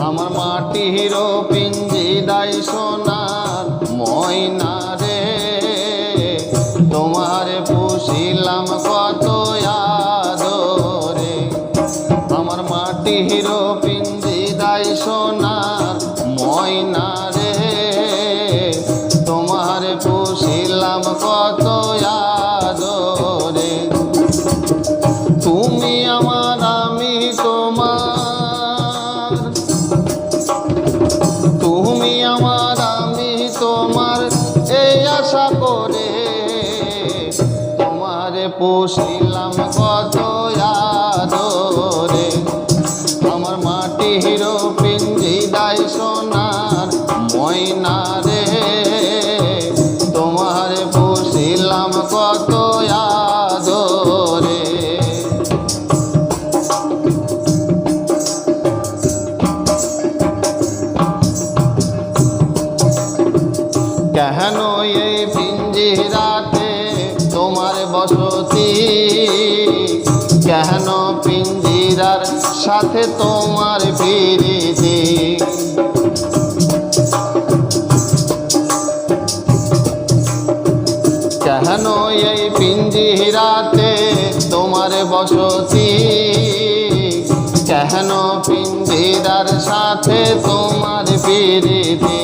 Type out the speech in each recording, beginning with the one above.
আমার মাটির দায় সোনার ময়না কেন এই পিঞ্জিরাতে তোমার বসতি? কেন পিঞ্জিরার সাথে তোমার প্রীতি কেন এই পিঞ্জিরাতে তোমার বসতি? কেন পিঞ্জিরার সাথে তোমার প্রীতি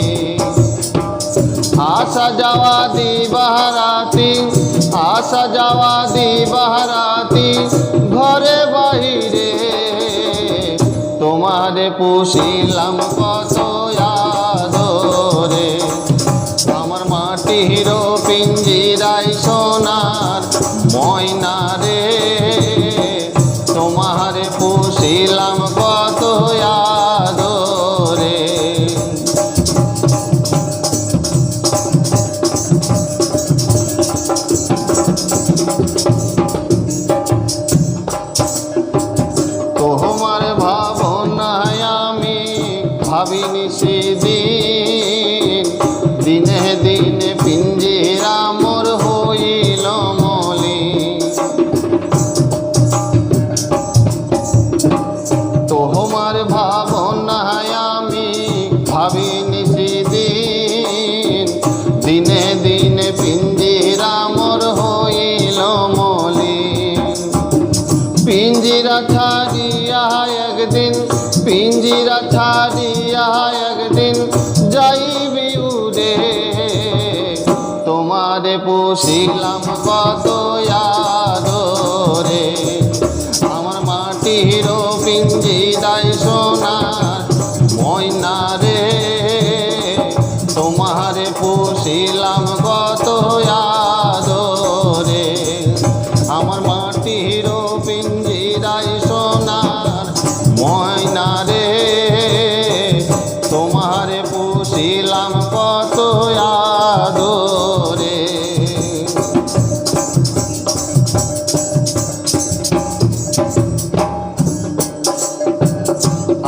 আসা যাওয়া দি বাহারাতি আসা যাওয়া দি বাহারাতি ঘরে বাহিরে তোমারে পুষিলাম কত আমার মাটির পিঞ্জিরাই সোনার ভাবিনি সেদিন ছাড়িয়া একদিন পিঞ্জিরা ছাড়িয়া একদিন যাইবি উড়ে তোমারে পুষিলাম কত আদরে আমার মাটির পিঞ্জিরাই সোনার ময়না রে তোমারে পুষিলাম কত আদরে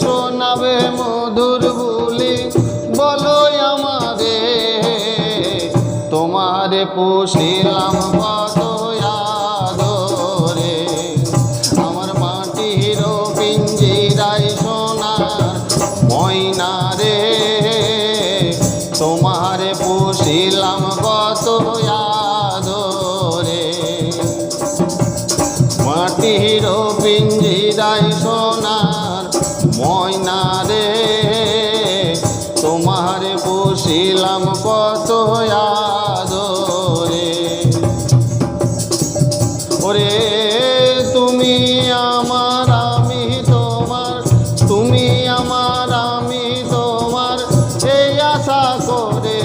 শোনাবে মধুর বুলি। বলো আমারে তোমারে পুষিলাম মাটির পিঞ্জিরাই ময়না রে। তোমারে পুষিলাম ময়না রে, তোমার পুষিলাম কত আদরে। ওরে, তুমি আমার, আমি তোমার, তুমি আমার, আমি তোমার, এই আশা করে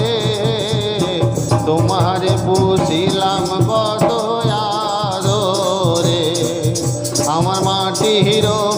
তোমার পুষিলাম কত আদরে। আমার মাটির পিঞ্জিরাই